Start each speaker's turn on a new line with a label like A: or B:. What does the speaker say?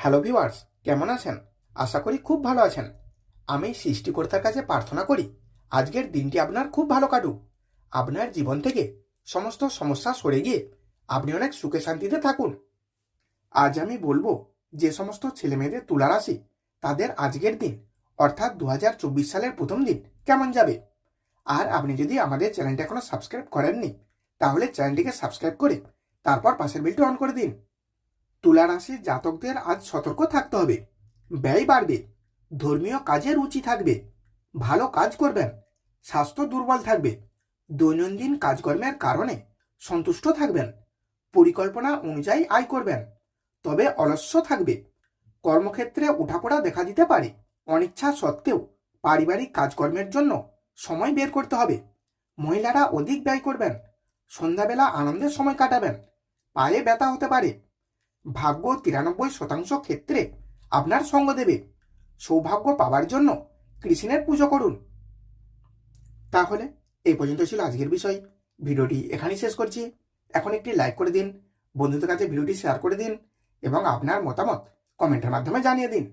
A: Hello viewers কেমন আছেন? আশা করি খুব ভালো আছেন। আমি সৃষ্টিকর্তার কাছে প্রার্থনা করি, আজকের দিনটি আপনার খুব ভালো কাটুক। আপনার জীবন থেকে সমস্ত সমস্যা সরে গিয়ে আপনি অনেক সুখে শান্তিতে থাকুন। আজ আমি বলব, যে সমস্ত ছেলেমেয়েদের তুলা রাশি তাদের আজকের দিন, অর্থাৎ দু হাজার চব্বিশ সালের প্রথম দিন, কেমন যাবে? আর আপনি যদি আমাদের চ্যানেলটা এখনও সাবস্ক্রাইব করেননি, তাহলে চ্যানেলটিকে সাবস্ক্রাইব করে তারপর পাশের বিলটি অন করে দিন। তুলা রাশির জাতকদের আজ সতর্ক থাকতে হবে। ব্যয় বাড়বে, ধর্মীয় কাজে রুচি থাকবে, ভালো কাজ করবেন, স্বাস্থ্য দুর্বল থাকবে, দৈনন্দিন কাজকর্মের কারণে সন্তুষ্ট থাকবেন, পরিকল্পনা অনুযায়ী আয় করবেন, তবে অলস্য থাকবে, কর্মক্ষেত্রে উঠাপড়া দেখা দিতে পারে, অনিচ্ছা সত্ত্বেও পারিবারিক কাজকর্মের জন্য সময় বের করতে হবে, মহিলারা অধিক ব্যয় করবেন, সন্ধ্যাবেলা আনন্দের সময় কাটাবেন, পায়ে ব্যথা হতে পারে ভাগ্য তিরানব্বই শতাংশ ক্ষেত্রে আপনার সঙ্গ দেবে। সৌভাগ্য পাওয়ার জন্য কৃষ্ণের পুজো করুন। তাহলে এই পর্যন্ত ছিল আজকের বিষয়। ভিডিওটি এখানেই শেষ করছি। এখন একটি লাইক করে দিন, বন্ধুদের কাছে ভিডিওটি শেয়ার করে দিন এবং আপনার মতামত কমেন্টের মাধ্যমে জানিয়ে দিন।